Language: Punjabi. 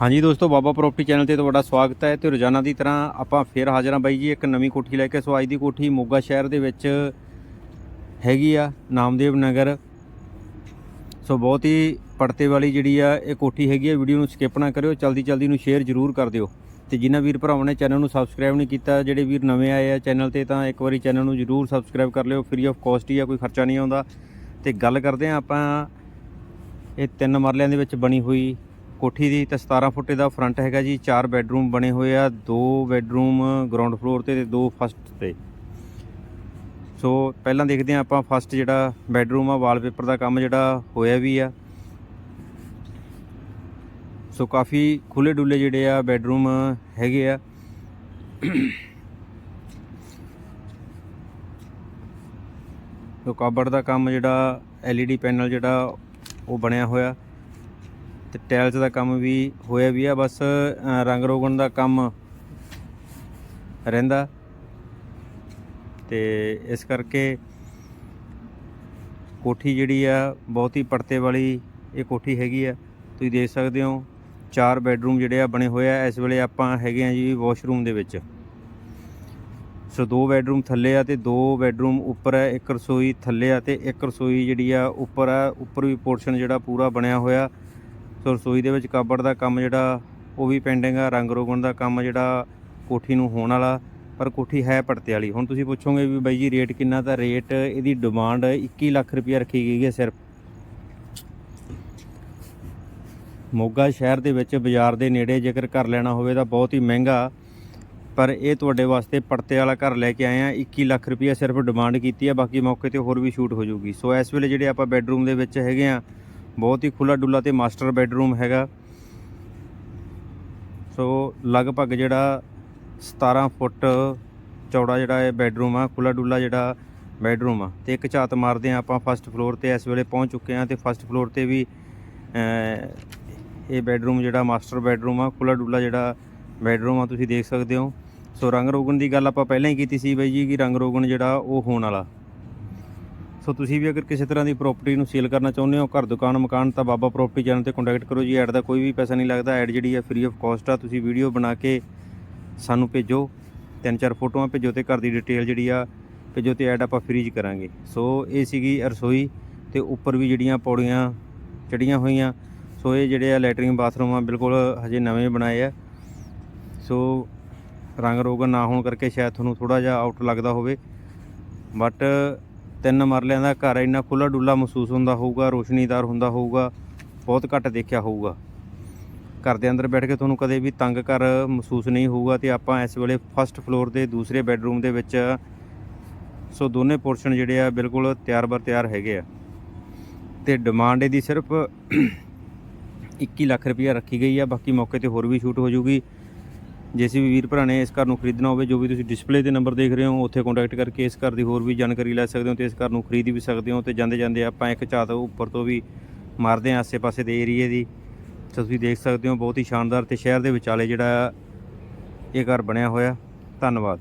ਹਾਂਜੀ ਦੋਸਤੋ, ਬਾਬਾ ਪ੍ਰੋਪਰਟੀ ਚੈਨਲ ਤੇ ਤੁਹਾਡਾ ਸਵਾਗਤ ਹੈ ਤੇ ਰੋਜ਼ਾਨਾ ਦੀ ਤਰ੍ਹਾਂ ਆਪਾਂ ਫੇਰ ਹਾਜ਼ਰ ਹਾਂ ਬਾਈ ਜੀ, ਇੱਕ ਨਵੀਂ ਕੋਠੀ ਲੈ ਕੇ। ਸੋ ਅੱਜ ਦੀ ਕੋਠੀ ਮੋਗਾ ਸ਼ਹਿਰ ਦੇ ਵਿੱਚ ਹੈਗੀ ਆ, ਨਾਮਦੇਵ ਨਗਰ। ਸੋ ਬਹੁਤ ਹੀ ਪੜਤੇ ਵਾਲੀ ਜਿਹੜੀ ਆ, ਇਹ ਕੋਠੀ ਹੈਗੀ ਆ, ਵੀਡੀਓ ਨੂੰ ਸਕਿਪ ਨਾ ਕਰਿਓ ਜਲਦੀ ਜਲਦੀ ਨੂੰ ਸ਼ੇਅਰ ਜ਼ਰੂਰ ਕਰ ਦਿਓ। ਤੇ ਜਿਨ੍ਹਾਂ ਵੀਰ ਭਰਾਵਾਂ ਨੇ ਚੈਨਲ ਨੂੰ ਸਬਸਕ੍ਰਾਈਬ ਨਹੀਂ ਕੀਤਾ, ਜਿਹੜੇ ਵੀਰ ਨਵੇਂ ਆਏ ਆ ਚੈਨਲ ਤੇ, ਤਾਂ ਇੱਕ ਵਾਰੀ ਚੈਨਲ ਨੂੰ ਜ਼ਰੂਰ ਸਬਸਕ੍ਰਾਈਬ ਕਰ ਲਿਓ। ਫ੍ਰੀ ਆਫ ਕਾਸਟ ਹੀ ਆ, ਕੋਈ ਖਰਚਾ ਨਹੀਂ ਆਉਂਦਾ। ਤੇ ਗੱਲ ਕਰਦੇ ਆ ਆਪਾਂ, ਇਹ ਤਿੰਨ ਮਰਲਿਆਂ ਦੇ ਵਿੱਚ ਬਣੀ ਹੋਈ ਕੋਠੀ ਦੀ ਤਾਂ 17 ਫੁੱਟ ਦਾ ਫਰੰਟ ਹੈਗਾ ਜੀ, ਚਾਰ ਬੈੱਡਰੂਮ ਬਣੇ ਹੋਏ ਆ, ਦੋ ਬੈੱਡਰੂਮ ਗਰਾਊਂਡ ਫਲੋਰ ਤੇ ਤੇ ਦੋ ਫਸਟ ਤੇ। ਸੋ ਪਹਿਲਾਂ ਦੇਖਦੇ ਆ ਆਪਾਂ ਫਸਟ ਜਿਹੜਾ ਬੈੱਡਰੂਮ ਆ ਵਾਲਪੇਪਰ ਦਾ ਕੰਮ ਜਿਹੜਾ ਹੋਇਆ ਵੀ ਆ। ਸੋ ਕਾਫੀ ਖੁੱਲੇ ਡੁੱਲੇ ਜਿਹੜੇ ਆ ਬੈੱਡਰੂਮ ਹੈਗੇ ਆ। ਸੋ ਕਾਬੜ ਦਾ ਕੰਮ ਜਿਹੜਾ LED ਪੈਨਲ ਜਿਹੜਾ ਉਹ ਬਣਿਆ ਹੋਇਆ। ਤੇ ਟਾਇਲਸ ਦਾ ਕੰਮ ਵੀ ਹੋਇਆ ਵੀ ਆ, ਬਸ ਰੰਗ ਰੋਗਣ ਦਾ ਕੰਮ ਰਹਿੰਦਾ। ਤੇ ਇਸ ਕਰਕੇ ਕੋਠੀ ਜਿਹੜੀ ਆ, ਬਹੁਤ ਹੀ ਪੜਤੇ ਵਾਲੀ ਇਹ ਕੋਠੀ ਹੈਗੀ ਆ। ਤੁਸੀਂ ਦੇਖ ਸਕਦੇ ਹੋ, ਚਾਰ ਬੈੱਡਰੂਮ ਜਿਹੜੇ ਆ ਬਣੇ ਹੋਏ ਆ। ਇਸ ਵੇਲੇ ਆਪਾਂ ਹੈਗੇ ਆ ਜੀ ਵਾਸ਼ਰੂਮ ਦੇ ਵਿੱਚ। ਸੋ ਦੋ ਬੈੱਡਰੂਮ ਥੱਲੇ ਆ ਤੇ ਦੋ ਬੈੱਡਰੂਮ ਉੱਪਰ ਹੈ ਇੱਕ ਰਸੋਈ ਥੱਲੇ ਆ ਤੇ ਇੱਕ ਰਸੋਈ ਜਿਹੜੀ ਆ, ਉੱਪਰ ਆ। ਉੱਪਰ ਵੀ ਪੋਰਸ਼ਨ ਜਿਹੜਾ ਪੂਰਾ ਬਣਿਆ ਹੋਇਆ। ਸੋ ਰਸੋਈ ਦੇ ਵਿੱਚ ਕਾਬੜ ਦਾ ਕੰਮ ਜਿਹੜਾ, ਉਹ ਵੀ ਪੈਂਡਿੰਗ ਆ, ਰੰਗ ਰੋਗਣ ਦਾ ਕੰਮ ਜਿਹੜਾ ਕੋਠੀ ਨੂੰ ਹੋਣ ਵਾਲਾ, ਪਰ ਕੋਠੀ ਹੈ ਪੜਤੇ ਵਾਲੀ। ਹੁਣ ਤੁਸੀਂ ਪੁੱਛੋਗੇ ਵੀ ਬਾਈ ਜੀ ਰੇਟ ਕਿੰਨਾ ਤਾਂ ਰੇਟ ਇਹਦੀ ਡਿਮਾਂਡ 21 ਲੱਖ ਰੁਪਏ ਰੱਖੀ ਗਈ ਹੈ ਸਿਰਫ। ਮੋਗਾ ਸ਼ਹਿਰ ਦੇ ਵਿੱਚ ਬਾਜ਼ਾਰ ਦੇ ਨੇੜੇ ਜੇਕਰ ਘਰ ਲੈਣਾ ਹੋਵੇ ਤਾਂ ਬਹੁਤ ਹੀ ਮਹਿੰਗਾ, ਪਰ ਇਹ ਤੁਹਾਡੇ ਵਾਸਤੇ ਪੜਤੇ ਵਾਲਾ ਘਰ ਲੈ ਕੇ ਆਏ ਆ। 21 ਲੱਖ ਰੁਪਏ ਸਿਰਫ ਡਿਮਾਂਡ ਕੀਤੀ ਆ, ਬਾਕੀ ਮੌਕੇ ਤੇ ਹੋਰ ਵੀ ਸ਼ੂਟ ਹੋ ਜਾਊਗੀ। ਸੋ ਇਸ ਵੇਲੇ ਜਿਹੜੇ ਆਪਾਂ ਬੈੱਡਰੂਮ ਦੇ ਵਿੱਚ ਹੈਗੇ ਆ ਬਹੁਤ ਹੀ ਖੁੱਲਾ ਡੁੱਲਾ ਤੇ ਮਾਸਟਰ ਬੈੱਡਰੂਮ ਹੈਗਾ। ਸੋ ਲਗਭਗ ਜਿਹੜਾ 17 ਫੁੱਟ ਚੌੜਾ ਜਿਹੜਾ ਇਹ ਬੈੱਡਰੂਮ ਆ ਖੁੱਲਾ ਡੁੱਲਾ ਜਿਹੜਾ ਬੈੱਡਰੂਮ ਆ, ਤੇ ਇੱਕ ਝਾਤ ਮਾਰਦੇ ਆ ਆਪਾਂ ਫਸਟ ਫਲੋਰ ਤੇ, ਇਸ ਵੇਲੇ ਪਹੁੰਚ ਚੁੱਕੇ ਆ ਤੇ ਫਸਟ ਫਲੋਰ ਤੇ ਵੀ ਇਹ ਬੈੱਡਰੂਮ ਜਿਹੜਾ ਮਾਸਟਰ ਬੈੱਡਰੂਮ ਆ ਖੁੱਲਾ ਡੁੱਲਾ ਜਿਹੜਾ ਬੈੱਡਰੂਮ ਆ, ਤੁਸੀਂ ਦੇਖ ਸਕਦੇ ਹੋ। ਸੋ ਰੰਗ ਰੋਗਨ ਦੀ ਗੱਲ ਆਪਾਂ ਪਹਿਲਾਂ ਹੀ ਕੀਤੀ ਸੀ ਬਾਈ ਜੀ, ਕਿ ਰੰਗ ਰੋਗਨ ਜਿਹੜਾ ਉਹ ਹੋਣ ਵਾਲਾ। ਸੋ ਤੁਸੀਂ ਵੀ ਅਗਰ ਕਿਸੇ ਤਰ੍ਹਾਂ ਦੀ ਪ੍ਰਾਪਰਟੀ ਨੂੰ ਸੇਲ ਕਰਨਾ ਚਾਹੁੰਦੇ ਹੋ, ਘਰ ਦੁਕਾਨ, ਮਕਾਨ, ਤਾਂ ਬਾਬਾ ਪ੍ਰਾਪਰਟੀ ਚੈਨਲ ਤੇ ਕੰਟੈਕਟ ਕਰੋ ਜੀ। ਐਡ ਦਾ ਕੋਈ ਵੀ ਪੈਸਾ ਨਹੀਂ ਲੱਗਦਾ। ਐਡ ਜਿਹੜੀ ਆ ਫ੍ਰੀ ਆਫ ਕਾਸਟ ਆ। ਤੁਸੀਂ ਵੀਡੀਓ ਬਣਾ ਕੇ ਸਾਨੂੰ ਭੇਜੋ। ਤਿੰਨ ਚਾਰ ਫੋਟੋਆਂ ਭੇਜੋ ਤੇ ਘਰ ਦੀ ਡਿਟੇਲ ਜਿਹੜੀ ਆ, ਭੇਜੋ ਤੇ ਐਡ ਆਪਾਂ ਫ੍ਰੀ 'ਚ ਕਰਾਂਗੇ। ਸੋ ਇਹ ਸੀਗੀ ਰਸੋਈ ਤੇ ਉੱਪਰ ਵੀ ਜਿਹੜੀਆਂ ਪੌੜੀਆਂ ਚੜੀਆਂ ਹੋਈਆਂ। ਸੋ ਇਹ ਜਿਹੜੇ ਆ ਲੈਟਰਿੰਗ ਬਾਥਰੂਮ ਆ, ਬਿਲਕੁਲ ਹਜੇ ਨਵੇਂ ਬਣਾਏ ਆ। ਸੋ ਰੰਗ ਰੋਗਨ ਨਾ ਹੋਣ ਕਰਕੇ ਸ਼ਾਇਦ ਤੁਹਾਨੂੰ ਥੋੜਾ ਜਿਹਾ ਆਊਟ ਲੱਗਦਾ ਹੋਵੇ। ਬਟ ਤਿੰਨ ਮਰਲਿਆਂ ਦਾ ਘਰ ਇੰਨਾ ਖੁੱਲਾ ਡੁੱਲਾ ਮਹਿਸੂਸ ਹੁੰਦਾ ਹੋਊਗਾ, ਰੋਸ਼ਨੀਦਾਰ ਹੁੰਦਾ ਹੋਊਗਾ, ਬਹੁਤ ਘੱਟ ਦੇਖਿਆ ਹੋਊਗਾ। ਘਰ ਦੇ ਅੰਦਰ ਬੈਠ ਕੇ ਤੁਹਾਨੂੰ ਕਦੇ ਵੀ ਤੰਗ ਘਰ ਮਹਿਸੂਸ ਨਹੀਂ ਹੋਊਗਾ ਤੇ ਆਪਾਂ ਇਸ ਵੇਲੇ ਫਸਟ ਫਲੋਰ ਦੇ ਦੂਸਰੇ ਬੈੱਡਰੂਮ ਦੇ ਵਿੱਚ ਸੋ ਦੋਨੇ ਪੋਰਸ਼ਨ ਜਿਹੜੇ ਆ ਬਿਲਕੁਲ ਤਿਆਰ ਬਰ ਤਿਆਰ ਹੈਗੇ ਆ। ਤੇ ਡਿਮਾਂਡ ਇਹਦੀ ਸਿਰਫ 21 ਲੱਖ ਰੁਪਈਆ ਰੱਖੀ ਗਈ ਆ, ਬਾਕੀ ਮੌਕੇ ਤੇ ਹੋਰ ਵੀ ਸ਼ੂਟ ਹੋ ਜੂਗੀ ਜੇ ਸੀ ਵੀ ਵੀਰ ਭਰਾ ਨੇ ਇਸ ਘਰ ਨੂੰ ਖਰੀਦਣਾ ਹੋਵੇ, ਜੋ ਵੀ ਤੁਸੀਂ ਡਿਸਪਲੇ ਤੇ ਨੰਬਰ ਦੇਖ ਰਹੇ ਹੋ, ਉੱਥੇ ਕੰਟੈਕਟ ਕਰਕੇ ਇਸ ਘਰ ਦੀ ਹੋਰ ਵੀ ਜਾਣਕਾਰੀ ਲੈ ਸਕਦੇ ਹੋ ਤੇ ਇਸ ਘਰ ਨੂੰ ਖਰੀਦ ਵੀ ਸਕਦੇ ਹੋ ਤੇ ਜਾਂਦੇ ਜਾਂਦੇ ਆਪਾਂ ਇੱਕ ਝਾਤ ਉੱਪਰ ਤੋਂ ਵੀ ਮਾਰਦੇ ਹਾਂ ਆਸੇ-ਪਾਸੇ ਦੇ ਏਰੀਏ ਦੀ। ਸੋ ਤੁਸੀਂ ਦੇਖ ਸਕਦੇ ਹੋ, ਬਹੁਤ ਹੀ ਸ਼ਾਨਦਾਰ ਤੇ ਸ਼ਹਿਰ ਦੇ ਵਿਚਾਲੇ ਜਿਹੜਾ ਇਹ ਘਰ ਬਣਿਆ ਹੋਇਆ। ਧੰਨਵਾਦ।